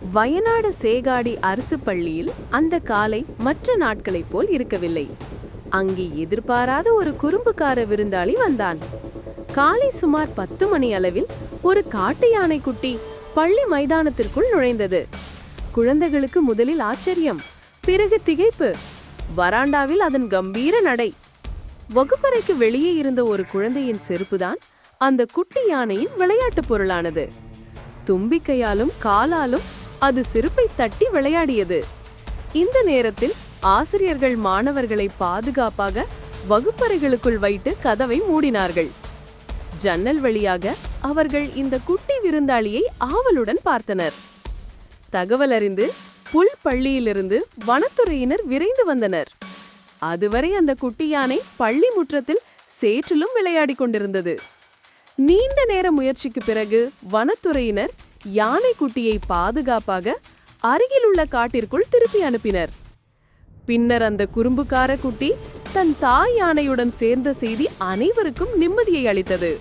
வயநாடு சேகாடி அரசு பள்ளியில் அந்த காலை மற்ற நாட்களைப் போல் இருக்கவில்லை. அங்கே எதிர்பாராத ஒரு குறும்புக்கார விருந்தாளி வந்தான். காலை சுமார் பத்து மணி அளவில் ஒரு காட்டு யானை குட்டி பள்ளி மைதானத்திற்குள் நுழைந்தது. குழந்தைகளுக்கு முதலில் ஆச்சரியம் பிறகு திகைப்பு. வராண்டாவில் அதன் கம்பீர நடை. வகுப்பறைக்கு வெளியே இருந்த ஒரு குழந்தையின் செருப்புதான் அந்த குட்டி யானையின் விளையாட்டுப் பொருளானது. தும்பிக்கையாலும் காலாலும் அது செருப்பை தட்டி விளையாடியது. இந்த நேரத்தில் ஆசிரியர்கள் மாணவர்களை பாதுகாப்பாக வகுப்பறைகளுக்குள் வைத்து கதவை மூடினார்கள். ஜன்னல் வழியாக அவர்கள் இந்த குட்டி விருந்தாளியை ஆவலுடன் பார்த்தனர். தகவல் அறிந்து புல் பள்ளியிலிருந்து வனத்துறையினர் விரைந்து வந்தனர். அதுவரை அந்த குட்டி யானை பள்ளி முற்றத்தில் சேற்றிலும் விளையாடிக் கொண்டிருந்தது. நீண்ட நேர முயற்சிக்கு பிறகு வனத்துறையினர் யானை குட்டியை பாதுகாப்பாக அருகிலுள்ள காட்டிற்குள் திருப்பி அனுப்பினர். பின்னர் அந்த குறும்புக்கார குட்டி தன் தாய் யானையுடன் சேர்ந்த செய்தி அனைவருக்கும் நிம்மதியை அளித்தது.